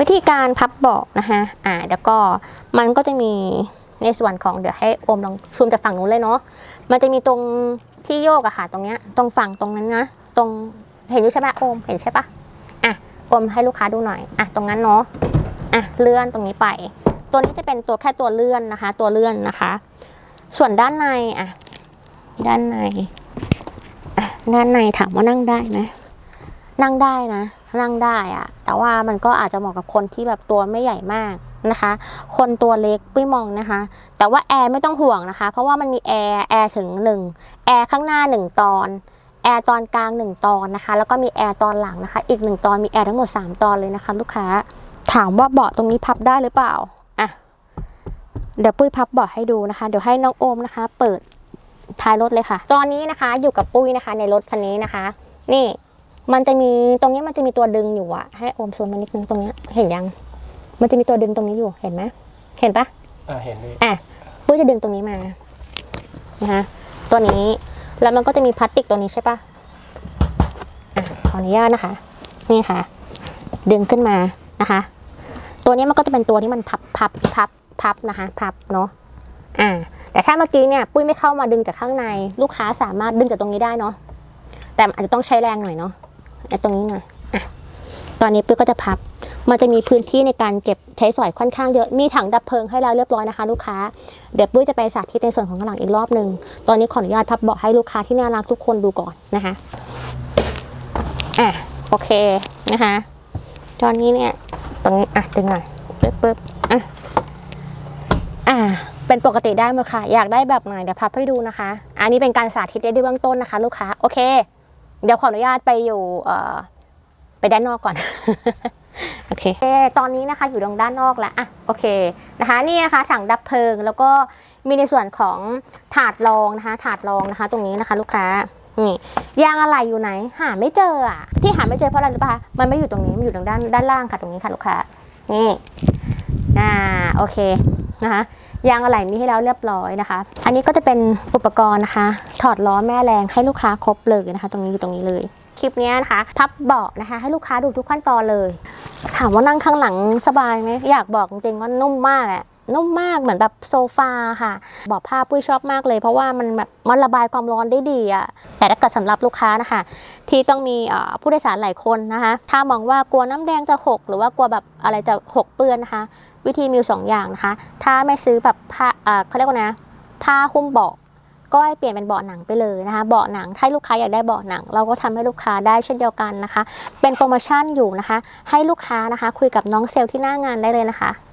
วิธีการพับเบาะนะคะอ่าแล้วก็มันก็จะมีในส่วนของเดี๋ยวให้โอมลองซูมจากฝั่งนู้นเลยเนาะ มันจะมีตรงที่โยกอะค่ะ ตรงเนี้ย ตรงฝั่งตรงนั้นนะ ตรงเห็นอยู่ใช่ปะโอม เห็นใช่ปะอะ โอมให้ลูกค้าดูหน่อย อะ ตรงนั้นเนาะ อะ เลื่อนตรงนี้ไป ตัวนี้จะเป็นตัวแค่ตัวเลื่อนนะคะ ตัวเลื่อนนะคะ ส่วนด้านใน อะ ด้านใน อะ ด้านในถามว่านั่งได้ไหม นั่งได้นะ นั่งได้อะแต่ว่ามันก็อาจจะเหมาะกับคนที่แบบตัวไม่ใหญ่มากนะคะ คนตัวเล็กปุ้ยมองนะคะ แต่ว่าแอร์ไม่ต้องห่วงนะคะ เพราะว่ามันมีแอร์แอร์ถึง1แอร์ข้างหน้า 1 ตอนแอร์ตอนกลาง 1 ตอนนะคะ แล้วก็มีแอร์ตอนหลังนะคะ อีก 1 ตอนมีแอร์ทั้งหมด 3 ตอนเลยนะคะ ลูกค้า ถามว่าเบาะตรงนี้พับได้หรือเปล่าอะเดี๋ยวปุ้ยพับเบาะให้ดูนะคะ เดี๋ยวให้น้องโอมนะคะ เปิดท้ายรถเลยค่ะ ตอนนี้นะคะอยู่กับปุ้ยนะคะ ในรถคันนี้นะคะ นี่ มันจะมีตรงนี้มันจะมีตัวดึงอยู่อะให้โอมซูมมานิดนึงตรงเนี้ยเห็นยัง มันจะมีตัวดึงตรงนี้อยู่เห็นไหมเห็นปะอ่าเห็นดิอะปุ้ยจะดึงตรงนี้มานะคะตัวนี้แล้วมันก็จะมีพลาสติกตัวนี้ใช่ปะอะขออนุญาตนะคะ นี่ค่ะ ดึงขึ้นมานะคะ ตัวนี้มันก็จะเป็นตัวที่มันพับพับพับพับนะคะ พับเนาะอ่า แต่ถ้าเมื่อกี้เนี่ยปุ้ยไม่เข้ามาดึงจากข้างใน ลูกค้าสามารถดึงจากตรงนี้ได้เนาะแต่อาจจะต้องใช้แรงหน่อยเนาะ ไอ้ตรงนี้หน่อยอะตอนนี้ปุ้ยก็จะพับ มันจะมีพื้นที่ในการเก็บใช้สอยค่อนข้างเยอะ มีถังดับเพลิงให้แล้วเรียบร้อยนะคะ ลูกค้า เดี๋ยวปุ้ยจะไปสาธิตในส่วนของข้างหลังอีกรอบหนึ่งตอนนี้ขออนุญาตพับเบาะให้ลูกค้าที่น่ารักทุกคนดูก่อนนะคะ อะโอเคนะคะ ตอนนี้เนี่ยตรงนี้อะดึงหน่อยปึ๊บปึ๊บอะอ่าเป็นปกติได้ไหมคะอยากได้แบบไหนเดี๋ยวพับให้ดูนะคะ อันนี้เป็นการสาธิตในเบื้องต้นนะคะ ลูกค้า โอเค เดี๋ยวขออนุญาตไปอยู่ไปด้านนอกก่อน โอเค ตอนนี้นะคะอยู่ตรงด้านนอกแล้วอะโอเคนะคะนี่นะคะถังดับเพลิงแล้วก็มีในส่วนของถาดรองนะคะ ถาดรองนะคะ ตรงนี้นะคะ ลูกค้านี่ยางอะไรอยู่ไหน หาไม่เจออะที่หาไม่เจอเพราะอะไรรู้ป่ะคะมันไม่อยู่ตรงนี้มันอยู่ตรงด้านด้านล่างค่ะตรงนี้ค่ะลูกค้านี่อ่าโอเค นะคะยางอะไหล่มีให้แล้วเรียบร้อยนะคะ อันนี้ก็จะเป็นอุปกรณ์นะคะ ถอดล้อแม่แรงให้ลูกค้าครบเลยนะคะ ตรงนี้อยู่ตรงนี้เลย คลิปนี้นะคะ พับเบาะนะคะ ให้ลูกค้าดูทุกขั้นตอนเลย ถามว่านั่งข้างหลังสบายไหมอยากบอกจริงๆว่านุ่มมากอะ นุ่มมากเหมือนแบบโซฟาค่ะเบอกผ้าปุ้ยชอบมากเลย เพราะว่ามันแบบมันระบายความร้อนได้ดีอะแต่ถ้าเกิดสำหรับลูกค้านะคะ ที่ต้องมีผู้โดยสารหลายคนนะคะ ถ้ามองว่ากลัวน้ำแดงจะหก หรือว่ากลัวแบบอะไรจะหกเปื้อนนะคะ วิธีมีอยู่สองอย่างนะคะ ถ้าไม่ซื้อแบบผ้าเขาเรียกว่านะ ผ้าหุ้มเบาะก็ให้เปลี่ยนเป็นเบาะหนังไปเลยนะคะเบาะหนังถ้าลูกค้าอยากได้เบาะหนัง เราก็ทำให้ลูกค้าได้เช่นเดียวกันนะคะ เป็นโปรโมชั่นอยู่นะคะ ให้ลูกค้านะคะ คุยกับน้องเซลล์ที่หน้างานได้เลยนะคะ